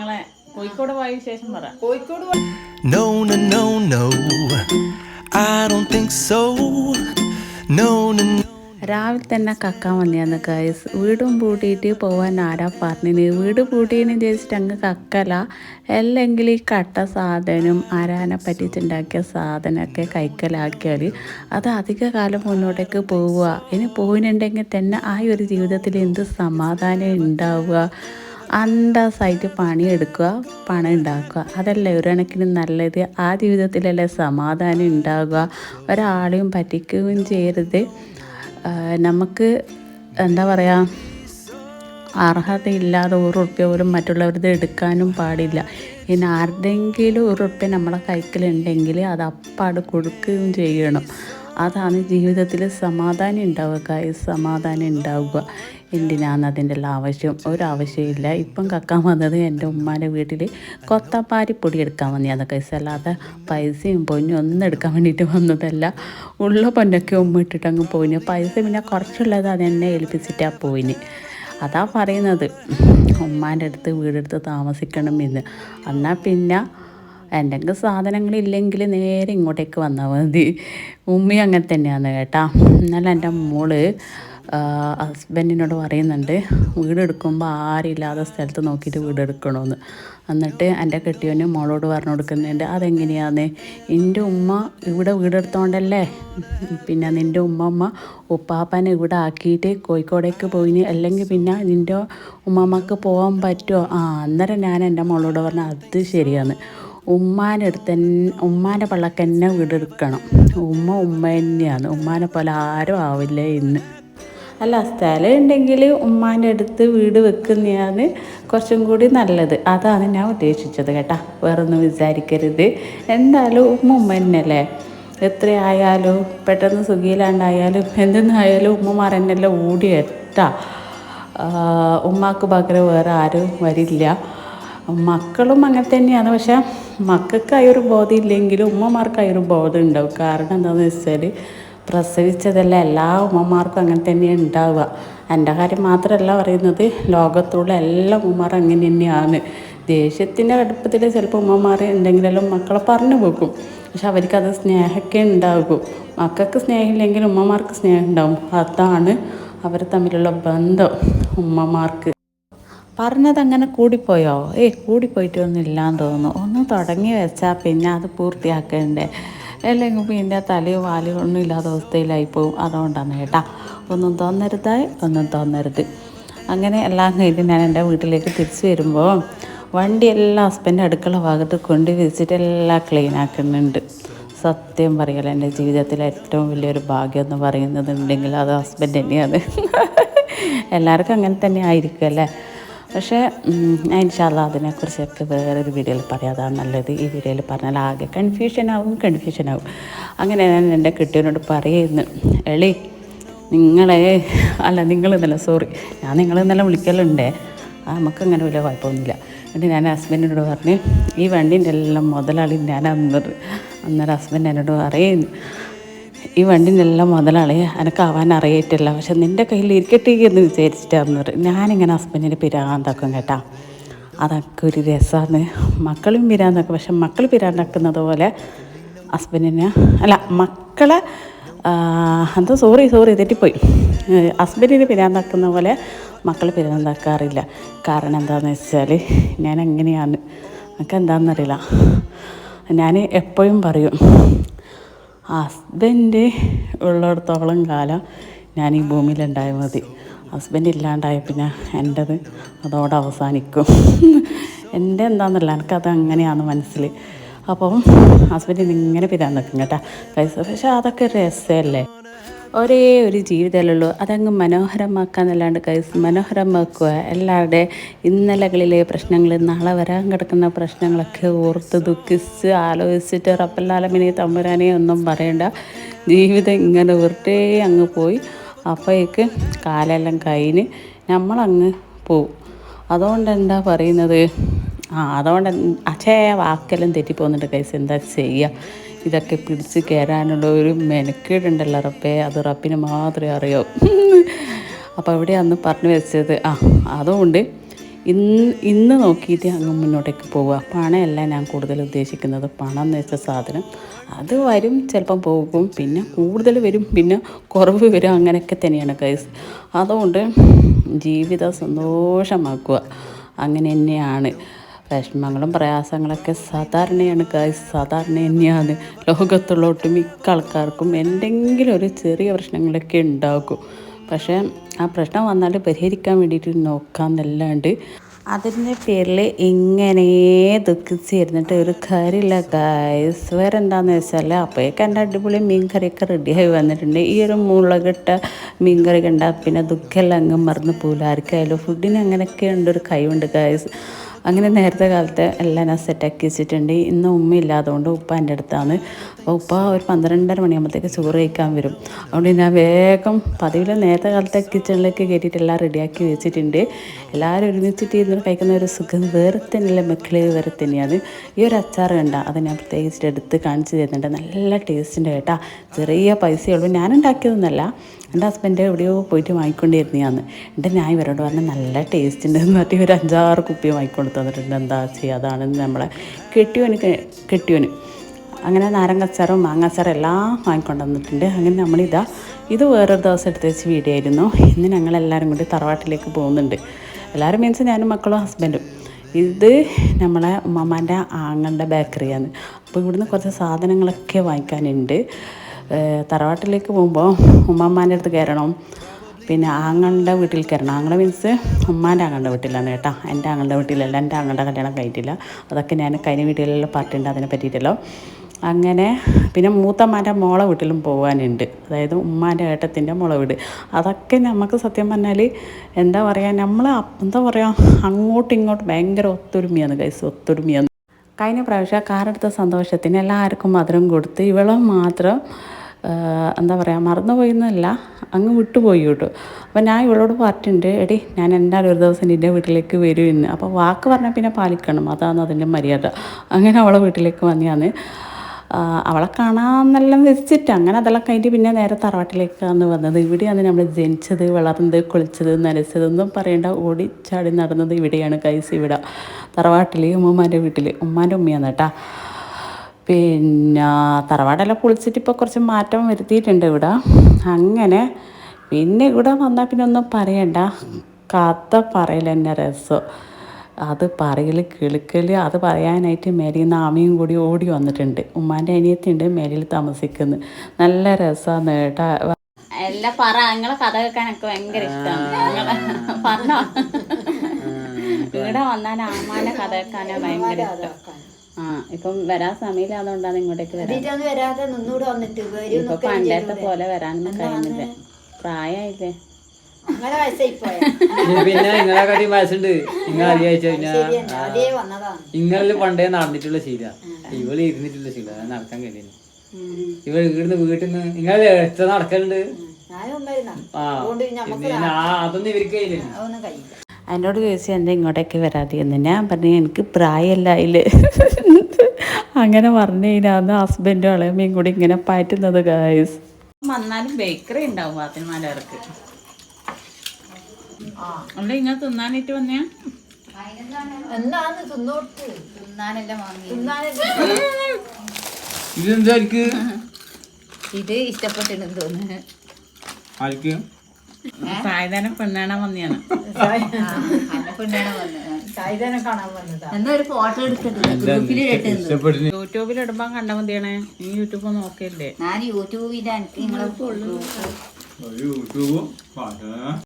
ഞങ്ങളെ കോഴിക്കോട് പോയ വിശേഷം പറ Kozhikode No, no, no, no. I don't think so. No, no, no. രാവിലെ തന്നെ കക്കാൻ വന്നിയാന്ന് ഗൈസ് വീടും പൂട്ടിയിട്ട് പോവാൻ ആരാ പറഞ്ഞിന് വീട് പൂട്ടീന്ന് വിചാരിച്ചിട്ട് അങ്ങ് കക്കല അല്ലെങ്കിൽ ഈ കട്ട സാധനം ആരാനെ പറ്റിച്ചുണ്ടാക്കിയ സാധനമൊക്കെ കൈക്കലാക്കിയാൽ അത് അധിക കാലം മുന്നോട്ടേക്ക് പോവുക ഇനി പോകുന്നുണ്ടെങ്കിൽ തന്നെ ആ ഒരു ജീവിതത്തിൽ എന്ത് സമാധാനം ഉണ്ടാവുക അന്തസ്സായിട്ട് പണിയെടുക്കുക പണം ഉണ്ടാക്കുക അതല്ലേ ഒരു കണക്കിന് നല്ലത്. ആ ജീവിതത്തിലല്ലേ സമാധാനം ഉണ്ടാവുക. ഒരാളെയും പറ്റിക്കുകയും ചെയ്യരുത്. നമുക്ക് എന്താ പറയുക അർഹതയില്ലാതെ ഒരു ഉറുപ്പ്യ പോലും മറ്റുള്ളവരുടെ എടുക്കാനും പാടില്ല. ഇനി ആരുടെങ്കിലും ഒരു ഉറുപ്പ്യ നമ്മളെ കൈക്കിലുണ്ടെങ്കിൽ അത് അപ്പാട് കൊടുക്കുകയും ചെയ്യണം. അതാണ് ജീവിതത്തിൽ സമാധാനം ഉണ്ടാവുക സമാധാനം ഉണ്ടാവുക. എന്തിനാണ് അതിന്റെ എല്ലാം ആവശ്യം? ഒരാവശ്യമില്ല. ഇപ്പം കക്കാൻ വന്നത് എന്റെ ഉമ്മാന്റെ വീട്ടിൽ കൊത്തപ്പാരി പൊടി എടുക്കാൻ വന്നി കൈസ് അല്ലാതെ പൈസയും പൊന്നും ഒന്നും എടുക്കാൻ വേണ്ടിയിട്ട് വന്നതല്ല. ഉള്ള പൊന്നൊക്കെ ഉമ്മ ഇട്ടിട്ട് അങ്ങ് പോയിന്. പൈസ പിന്നെ കുറച്ചുള്ളത് അത് എന്നെ ഏൽപ്പിച്ചിട്ടാണ് പോയിന്. അതാ പറയുന്നത്. ഉമ്മാന്റെ അടുത്ത് വീടെടുത്ത് താമസിക്കണം എന്ന് എന്നാൽ പിന്നെ എന്തെങ്കിലും സാധനങ്ങളില്ലെങ്കിൽ നേരെ ഇങ്ങോട്ടേക്ക് വന്നാൽ മതി. ഉമ്മി അങ്ങനെ തന്നെയാണ് കേട്ടാ. എന്നാൽ എന്റെ മോൾ ഹസ്ബൻഡിനോട് പറയുന്നുണ്ട് വീടെടുക്കുമ്പോൾ ആരില്ലാത്ത സ്ഥലത്ത് നോക്കിയിട്ട് വീടെടുക്കണമെന്ന് എന്നിട്ട് എന്റെ കെട്ടിയോന് മോളോട് പറഞ്ഞു കൊടുക്കുന്നുണ്ട് അതെങ്ങനെയാന്ന്? എന്റെ ഉമ്മ ഇവിടെ വീടെടുത്തോണ്ടല്ലേ? പിന്നെ നിന്റെ ഉമ്മമ്മ ഉപ്പാപ്പനെ ഇവിടെ ആക്കിയിട്ട് കോഴിക്കോടേക്ക് പോയിന്. അല്ലെങ്കിൽ പിന്നെ നിന്റെ ഉമ്മമ്മക്ക് പോകാൻ പറ്റുമോ? ആ അന്നേരം ഞാൻ എന്റെ മോളോട് പറഞ്ഞു അത് ശരിയാണ്. ഉമ്മാന്റെ അടുത്ത് ഉമ്മാന്റെ പള്ളക്ക് തന്നെ വീടെടുക്കണം. ഉമ്മ ഉമ്മ തന്നെയാണ്. ഉമ്മാനെ പോലെ ആരും ആവില്ല ഇന്ന്. അല്ല സ്ഥലം ഉണ്ടെങ്കിൽ ഉമ്മാന്റെ അടുത്ത് വീട് വെക്കുന്നതാണ് കുറച്ചും കൂടി നല്ലത്. അതാണ് ഞാൻ ഉദ്ദേശിച്ചത് കേട്ടാ. വേറൊന്നും വിചാരിക്കരുത്. എന്തായാലും ഉമ്മ ഉമ്മ തന്നെയല്ലേ? എത്രയായാലും പെട്ടെന്ന് സുഖിയിലാണ്ടായാലും എന്തെന്നായാലും ഉമ്മമാർ തന്നെയല്ലേ ഓടിയെട്ടാ ഉമ്മാക്ക് പകരം വേറെ ആരും വരില്ല. മക്കളും അങ്ങനെ തന്നെയാണ്. പക്ഷെ മക്കൾക്ക് അയൊരു ഒരു ബോധം ഇല്ലെങ്കിലും ഉമ്മമാർക്ക് അയൊരു ബോധം ഉണ്ടാവും കാരണം എന്താണെന്ന് വെച്ചാൽ പ്രസവിച്ചതല്ല എല്ലാ ഉമ്മമാർക്കും അങ്ങനെ തന്നെയാണ് ഉണ്ടാവുക. എന്റെ കാര്യം മാത്രമല്ല പറയുന്നത് ലോകത്തുള്ള എല്ലാ ഉമ്മമാരും അങ്ങനെ തന്നെയാണ്. ദേഷ്യത്തിന്റെ അടുപ്പത്തിൽ ചിലപ്പോൾ ഉമ്മമാർ എന്തെങ്കിലും മക്കളെ പറഞ്ഞു പോകും പക്ഷെ അവർക്കത് സ്നേഹമൊക്കെ ഉണ്ടാകും. മക്കൾക്ക് സ്നേഹമില്ലെങ്കിലും ഉമ്മമാർക്ക് സ്നേഹം ഉണ്ടാവും. അതാണ് അവർ തമ്മിലുള്ള ബന്ധം ഉമ്മമാർക്ക്. പറഞ്ഞത് അങ്ങനെ കൂടിപ്പോയോ? ഏയ് കൂടിപ്പോയിട്ടൊന്നും ഇല്ലാന്ന് തോന്നുന്നു. ഒന്ന് തുടങ്ങി വെച്ചാൽ പിന്നെ അത് പൂർത്തിയാക്കണ്ടേ? അല്ലെങ്കിൽ പിന്നെ തലയും വാലും ഒന്നും ഇല്ലാത്ത അവസ്ഥയിലായി പോകും അതുകൊണ്ടാണ് കേട്ടാ. ഒന്നും തോന്നരുതായി ഒന്നും തോന്നരുത്. അങ്ങനെ എല്ലാം കഴിഞ്ഞ് ഞാൻ എന്റെ വീട്ടിലേക്ക് തിരിച്ചു വരുമ്പോൾ വണ്ടി എല്ലാം ഹസ്ബൻഡ് അടുക്കള ഭാഗത്ത് കൊണ്ട് വെച്ചിട്ട് എല്ലാം ക്ലീൻ ആക്കുന്നുണ്ട്. സത്യം പറയല എന്റെ ജീവിതത്തിൽ ഏറ്റവും വലിയൊരു ഭാഗ്യം എന്ന് പറയുന്നത് ഉണ്ടെങ്കിൽ അത് ഹസ്ബൻഡ് തന്നെയാണ്. എല്ലാവർക്കും അങ്ങനെ തന്നെ ആയിരിക്കും അല്ലേ? പക്ഷേ ഇൻഷാല്ല അതിനെക്കുറിച്ചൊക്കെ വേറൊരു വീഡിയോയിൽ പറയാതാണ് നല്ലത്. ഈ വീഡിയോയിൽ പറഞ്ഞാൽ ആകെ കൺഫ്യൂഷൻ ആവും അങ്ങനെ ഞാൻ എന്റെ കിട്ടിയവനോട് പറയുന്നു എളി നിങ്ങളെ അല്ല നിങ്ങൾ ഇന്നലെ സോറി ഞാൻ നിങ്ങൾ ഇന്നലെ വിളിക്കലുണ്ടേ. ആ നമുക്കങ്ങനെ വലിയ കുഴപ്പമൊന്നുമില്ല. എന്നിട്ട് ഞാൻ ഹസ്ബൻഡിനോട് പറഞ്ഞ് ഈ വണ്ടീന്റെ എല്ലാം മുതലാളി ഞാൻ അന്നേരം അന്നേരം ഹസ്ബൻഡ് എന്നോട് പറയുന്നു ഈ വണ്ടിനെല്ലാം മുതലാളിയെ മുതലാളി എനക്കാവാൻ അറിയിട്ടില്ല പക്ഷെ നിന്റെ കയ്യിൽ ഇരിക്കട്ടെ എന്ന് വിചാരിച്ചിട്ടാന്ന് പറയും ഞാനിങ്ങനെ ഹസ്ബൻഡിന് പിരാന്താക്കും കേട്ടാ. അതൊക്കെ ഒരു രസമാണ് മക്കളും പിരാന്താക്കും. പക്ഷെ മക്കൾ പിരാന്താക്കുന്നത് പോലെ ഹസ്ബൻഡിന് അല്ല മക്കളെ എന്തോ സോറി സോറി തെറ്റിപ്പോയി. ഹസ്ബൻഡിന് പിരാന്തക്കുന്ന പോലെ മക്കൾ പിരാന്തക്കാറില്ല. കാരണം എന്താണെന്ന് വെച്ചാൽ ഞാൻ എങ്ങനെയാണ് എനിക്ക് എന്താണെന്നറിയില്ല ഞാൻ എപ്പോഴും പറയും ഹസ്ബൻഡ് ഉള്ളിടത്തോളം കാലം ഞാൻ ഈ ഭൂമിയിലുണ്ടായ മതി. ഹസ്ബൻഡ് ഇല്ലാണ്ടായ പിന്നെ എന്റെത് അതോടെ അവസാനിക്കും. എന്റെ എന്താണെന്നല്ല എനിക്കത് അങ്ങനെയാണ് മനസ്സിൽ അപ്പം ഹസ്ബൻഡ് ഇങ്ങനെ പിരാൻ നിൽക്കും കേട്ടോ. പക്ഷെ അതൊക്കെ രസമല്ലേ? ഒരേ ഒരു ജീവിതമല്ലുള്ളൂ അതങ്ങ് മനോഹരമാക്കാന്നല്ലാണ്ട് കൈസ് മനോഹരമാക്കുക. എല്ലാവരുടെ ഇന്നലകളിലെ പ്രശ്നങ്ങൾ നാളെ വരാൻ കിടക്കുന്ന പ്രശ്നങ്ങളൊക്കെ ഓർത്ത് ദുഃഖിച്ച് ആലോചിച്ചിട്ട് റപ്പല്ലാലമിനെ തമ്പുരാനെ ഒന്നും പറയണ്ട. ജീവിതം ഇങ്ങനെ വെറുതെ അങ്ങ് പോയി. അപ്പോഴേക്ക് കാലെല്ലാം കഴിഞ്ഞ് നമ്മളങ്ങ് പോവും. അതുകൊണ്ട് എന്താ പറയുന്നത്? ആ അതുകൊണ്ട് അച്ഛേ വാക്കെല്ലാം തെറ്റിപ്പോകുന്നുണ്ട് കൈസ് എന്താ ചെയ്യുക ഇതൊക്കെ പിടിച്ച് കയറാനുള്ള ഒരു മെനക്കേടുണ്ടല്ലോ റബ്ബേ. അത് റബ്ബിന് മാത്രമേ അറിയാവൂ അപ്പോൾ അവിടെ അന്ന് പറഞ്ഞു വെച്ചത് ആ അതുകൊണ്ട് ഇന്ന് ഇന്ന് നോക്കിയിട്ട് അങ്ങ് മുന്നോട്ടേക്ക് പോവുക. പണമല്ല ഞാൻ കൂടുതൽ ഉദ്ദേശിക്കുന്നത്. പണം എന്ന് വെച്ച സാധനം. അത് വരും ചിലപ്പം പോകും. പിന്നെ കൂടുതൽ വരും പിന്നെ കുറവ് വരും. അങ്ങനെയൊക്കെ തന്നെയാണ് കൈസ് അതുകൊണ്ട് ജീവിതം സന്തോഷമാക്കുക. അങ്ങനെ തന്നെയാണ്. വിഷമങ്ങളും പ്രയാസങ്ങളൊക്കെ സാധാരണയാണ് ഗൈസ് സാധാരണ തന്നെയാണ്. ലോകത്തുള്ള ഒട്ടുമിക്ക ആൾക്കാർക്കും എന്തെങ്കിലും ഒരു ചെറിയ പ്രശ്നങ്ങളൊക്കെ ഉണ്ടാകും. പക്ഷേ ആ പ്രശ്നം വന്നാൽ പരിഹരിക്കാൻ വേണ്ടിയിട്ട് നോക്കാമെന്നല്ലാണ്ട് അതിന്റെ പേരിൽ ഇങ്ങനെ ദുഃഖിച്ച് ഇരുന്നിട്ട് ഒരു കാര്യമില്ല ഗായ്സ് വേറെ എന്താണെന്ന് വെച്ചാൽ അപ്പോഴേക്ക് എന്റെ അടിപൊളി മീൻ കറിയൊക്കെ റെഡിയായി വന്നിട്ടുണ്ട്. ഈ ഒരു മുളകിട്ട മീൻ കറി കണ്ടാൽ പിന്നെ ദുഃഖമെല്ലാം അങ്ങ് മറന്നു പോകില്ല ആർക്കായാലും ഫുഡിന് അങ്ങനെയൊക്കെ ഉണ്ട് ഒരു കഴിവുണ്ട് ഗായ്സ് അങ്ങനെ നേരത്തെ കാലത്ത് എല്ലാം ഞാൻ സെറ്റാക്കി വെച്ചിട്ടുണ്ട്. ഇന്ന് ഉമ്മ ഇല്ലാത്തതുകൊണ്ട് ഉപ്പ എന്റെ അടുത്താണ്. അപ്പോൾ ഉപ്പ ഒരു പന്ത്രണ്ടര മണിയാകുമ്പോഴത്തേക്ക് ചോറ് കഴിക്കാൻ വരും. അതുകൊണ്ട് ഞാൻ വേഗം പതിവിൽ നേരത്തെ കാലത്തെ കിച്ചണിലേക്ക് കയറ്റിയിട്ട് എല്ലാം റെഡിയാക്കി വെച്ചിട്ടുണ്ട്. എല്ലാവരും ഒരുമിച്ചിട്ട് ഇരുന്ന് കഴിക്കുന്ന ഒരു സുഖം വേറെ തന്നെയല്ല മക്കൾ? വേറെ തന്നെയാണ്. ഈ ഒരു അച്ചാർ കണ്ട അത് ഞാൻ പ്രത്യേകിച്ചിട്ട് എടുത്ത് കാണിച്ച് തരുന്നുണ്ട്. നല്ല ടേസ്റ്റിന്റെ കേട്ടാ. ചെറിയ പൈസയുള്ളൂ ഞാൻ ഉണ്ടാക്കിയതൊന്നുമല്ല. എന്റെ ഹസ്ബൻഡ് എവിടെയോ പോയിട്ട് വാങ്ങിക്കൊണ്ടിരുന്നതാണ്. എന്റെ ഞാൻ ഇവരോട് പറഞ്ഞ നല്ല ടേസ്റ്റ് ഉണ്ടെന്ന് പറഞ്ഞിട്ട് ഒരു അഞ്ചാറ് കുപ്പി വാങ്ങിക്കൊണ്ട് തന്നിട്ടുണ്ട്. എന്താ ചെയ്യുക അതാണ് നമ്മളെ കെട്ടിയോന് കെട്ടിയോന്. അങ്ങനെ നാരങ്ങച്ചാറും മാങ്ങാച്ചാറും എല്ലാം വാങ്ങിക്കൊണ്ട് വന്നിട്ടുണ്ട്. അങ്ങനെ നമ്മളിതാ ഇത് വേറൊരു ദിവസം എടുത്ത് വെച്ച് വീഡിയോ ആയിരുന്നു. ഇന്ന് ഞങ്ങളെല്ലാവരും കൂടി തറവാട്ടിലേക്ക് പോകുന്നുണ്ട്. എല്ലാവരും മീൻസ് ഞാനും മക്കളും ഹസ്ബൻഡും. ഇത് നമ്മളെ ഉമ്മമാന്റെ ആങ്ങളുടെ ബേക്കറിയാണ് അപ്പോൾ ഇവിടുന്ന് കുറച്ച് സാധനങ്ങളൊക്കെ വാങ്ങിക്കാനുണ്ട്. തറവാട്ടിലേക്ക് പോകുമ്പോൾ ഉമ്മമ്മാന്റെ അടുത്ത് കയറണം. പിന്നെ ആങ്ങളുടെ വീട്ടിൽ കയറണം. ആങ്ങളെ മീൻസ് ഉമ്മാന്റെ ആങ്ങളുടെ വീട്ടിലാണ് കേട്ടോ. എന്റെ ആങ്ങളുടെ വീട്ടിലല്ല എന്റെ ആങ്ങളുടെ കല്യാണം കഴിഞ്ഞിട്ടില്ല. അതൊക്കെ ഞാൻ കഴിഞ്ഞ വീട്ടിലുള്ള പാർട്ടുണ്ട് അതിനെ പറ്റിയിട്ടല്ലോ. അങ്ങനെ പിന്നെ മൂത്തമ്മാന്റെ മോളെ വീട്ടിലും പോകാനുണ്ട് അതായത് ഉമ്മാന്റെ ഏട്ടത്തിന്റെ മോളെ വീട്. അതൊക്കെ നമുക്ക് സത്യം പറഞ്ഞാൽ എന്താ പറയുക നമ്മൾ എന്താ പറയുക അങ്ങോട്ടും ഇങ്ങോട്ടും ഭയങ്കര ഒത്തൊരുമയാണ് കൈസ് ഒത്തൊരുമയാണ്. കഴിഞ്ഞ പ്രാവശ്യം കാറെടുത്ത സന്തോഷത്തിന് എല്ലാവർക്കും മധുരം കൊടുത്ത് ഇവളും മാത്രം എന്താ പറയുക മറന്നു പോയെന്നല്ല അങ്ങ് വിട്ടുപോയി കേട്ടോ. അപ്പോൾ ഞാൻ ഇവളോട് പറഞ്ഞിട്ടുണ്ട് എടി ഞാൻ എന്തായാലും ഒരു ദിവസം നിന്റെ വീട്ടിലേക്ക് വരും എന്ന്. അപ്പോൾ വാക്ക് പറഞ്ഞാൽ പിന്നെ പാലിക്കണം അതാണ് അതിന്റെ മര്യാദ. അങ്ങനെ അവളെ വീട്ടിലേക്ക് വന്നെയാണ് അവളെ കാണാമെന്നെല്ലാം വെച്ചിട്ട് അങ്ങനെ അതെല്ലാം കഴിഞ്ഞിട്ട് പിന്നെ നേരെ തറവാട്ടിലേക്കാണ് വന്നത്. ഇവിടെയാണ് നമ്മൾ ജനിച്ചത് വളർന്നത് കുളിച്ചത് നനച്ചത് എന്നും പറയേണ്ട. ഓടി ചാടി നടന്നത് ഇവിടെയാണ് കൈസ് ഇവിടെ. തറവാട്ടിൽ ഉമ്മമാന്റെ വീട്ടിൽ ഉമ്മാന്റെ ഉമ്മയാണ് കേട്ടാ. പിന്നെ തറവാടെല്ലാം പൊളിച്ചിട്ട് ഇപ്പോൾ കുറച്ച് മാറ്റം വരുത്തിയിട്ടുണ്ട് ഇവിടെ. അങ്ങനെ പിന്നെ ഇവിടെ വന്നാൽ പിന്നെ ഒന്നും പറയണ്ട. കഥ പറയൽ തന്നെ രസം. അത് പറയൽ കിളുക്കൽ അത് പറയാനായിട്ട് മേലിൽ നിന്ന് ആമയും കൂടി ഓടി വന്നിട്ടുണ്ട്. ഉമ്മാന്റെ അനിയത്തിയുണ്ട് മേലിൽ താമസിക്കുന്നത് നല്ല രസമാണ് കേട്ടാ. എല്ലാം പറ. നിങ്ങളെ കഥ കേൾക്കാൻ എനിക്ക് ഭയങ്കര ഇഷ്ടമാണ് പറഞ്ഞോ. ഇവിടെ വന്നാൽ ആമാന്റെ കഥ കേൾക്കാനോ ഭയങ്കര ഇഷ്ടം. ആ ഇപ്പം വരാൻ സമയമില്ലാതുകൊണ്ടാണ് ഇങ്ങോട്ടേക്ക് വരാൻ. വരാതെ നിന്നൂടെ വന്നിട്ട് ഇപ്പൊ പണ്ടത്തെ പോലെ വരാനൊന്നും കഴിയുന്നില്ല. പ്രായമായില്ലേ? പിന്നെ നിങ്ങളെ കാട്ടി വയസ്സുണ്ട്. നിങ്ങൾ അറിയാഴ്ച കഴിഞ്ഞാ അതേ വന്നതാണ്. നിങ്ങളിൽ പണ്ടേ നടന്നിട്ടുള്ള ശീല. ഇവൾ ഇരുന്നിട്ടുള്ള ശീല. അത് നടക്കാൻ കഴിയുന്നു ഇവൾ ഇവിടുന്ന് വീട്ടിൽ നിന്ന് നിങ്ങൾ എത്ര നടക്കലുണ്ട്? ആ അതൊന്നും ഇവർക്ക് കഴിയില്ല. എന്നോട് ചോദിച്ചു എന്താ ഇങ്ങോട്ടേക്ക് വരാതെയെന്ന് ഞാൻ പറഞ്ഞു എനിക്ക് പ്രായമല്ല അതിൽ. അങ്ങനെ പറഞ്ഞു കഴിഞ്ഞാൽ ഹസ്ബൻഡും അളയമ്മയും കൂടി ഇങ്ങനെ പാറ്റുന്നത് ഗായ്സ് വന്നാലും ബേക്കറി ഉണ്ടാവും ഇങ്ങനെ തിന്നാനായിട്ട് വന്നയാ എനിക്ക് ഇത് ഇഷ്ടപ്പെട്ടിട്ടുണ്ടെന്ന് തോന്നുന്നു. സായധാനം പെണ്ണാണ വന്നെയാണ്. അന്നെ പെണ്ണാണ് വന്നത് സായുധനെ കാണാൻ വന്നതാ. എന്നാ ഫോട്ടോ യൂട്യൂബിൽ ഇടുമ്പോ കണ്ട മതിയാണേ. നീ യൂട്യൂബ് നോക്കിയല്ലേ? ഞാൻ എനിക്ക് നിങ്ങളെ യൂട്യൂബും